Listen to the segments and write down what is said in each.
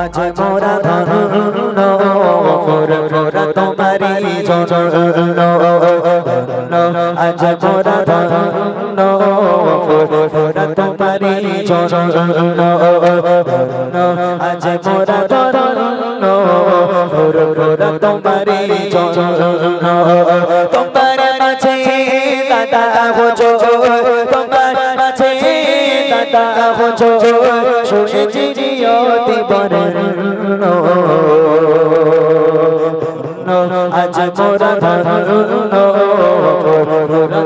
আজ মোরা ধন্য ফুর ফুর তোমারি জন্য আজ মোরা ধন্য ফুর ফুর তোমারি জন্য আজ মোরা ধন্য ফুর ফুর তোমারি জন্য তোমার মাঝে দাদা হুজো তোমার মাঝে দাদা হুজো শুনেছি আজ মোরা ধরণ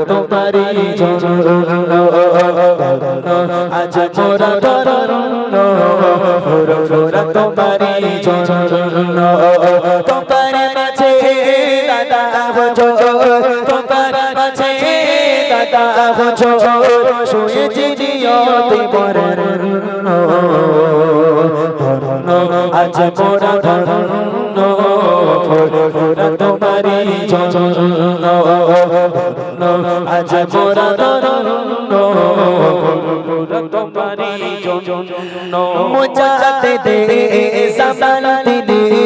তোমারি আজ মোরা ধরণ তোমারি তোমার মাঝে দাদা হুজো। তোমার মাঝে দাদা হুজো। শুয়েছি নিয়তি বরণ আজ মোরা ধরণ ফুরা তোমারি জন্য আজ মোরা ধরণ ফুরা তোমারি জন্য মুজাতে দে সামালতি দে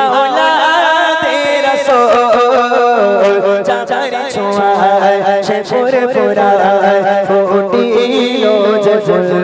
আওলাদে রাসূল, চাচার ছোঁয়ায় সে ফুরে ফুরায় ফুটিলো যে ফুল।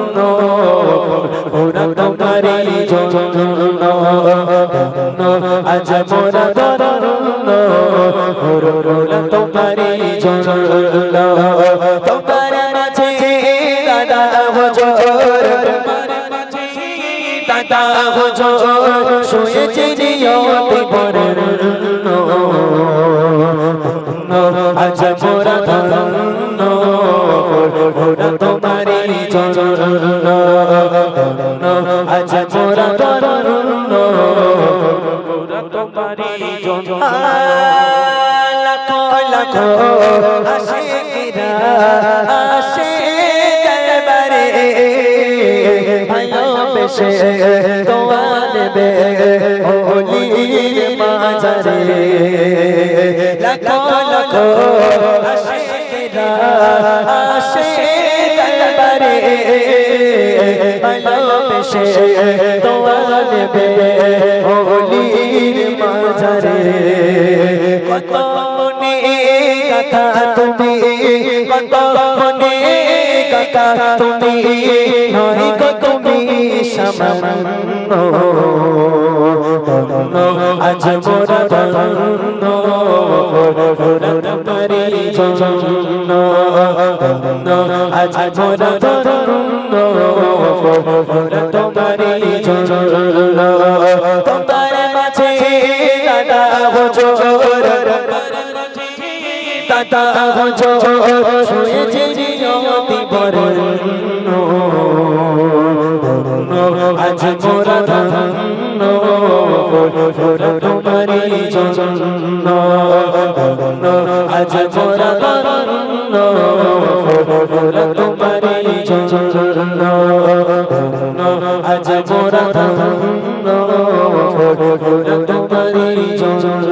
তোমারি জন্য, তোমার মাঝে দাদা হজর দাদা হজর, শুয়েছে নিয়তি বরণ আজ মোরা ধরুন ওরা তোমারি জন্য আজ মোরা ধরুন ওরা তোমারি জন্য। লাখো আশিকিরা আশি দরবারে ভালোবেসে তোমার বে হোলির মাঝারে লাখো লাখো আশিকিরা আশি দরবারে ভালোবেসে তোমার বে হোলির মাঝারে, কত কথা তুমি কত মনে কথা তুমি নয় গো তুমি সামান্য। আজ মোরা ধন্য মোরা তোমারি জন্য আজ মোরা ধন্য মোরা তোমারি জন্য। হুজুর শুয়েছে নিয়তি বরণ আজ মোরা ধন্য ফুরা তোমারি জন্য। আজ মোরা ধন্য ফুরা তোমারি জন্য। আজ মোরা ধন্য ফুরা তোমারি জন্য।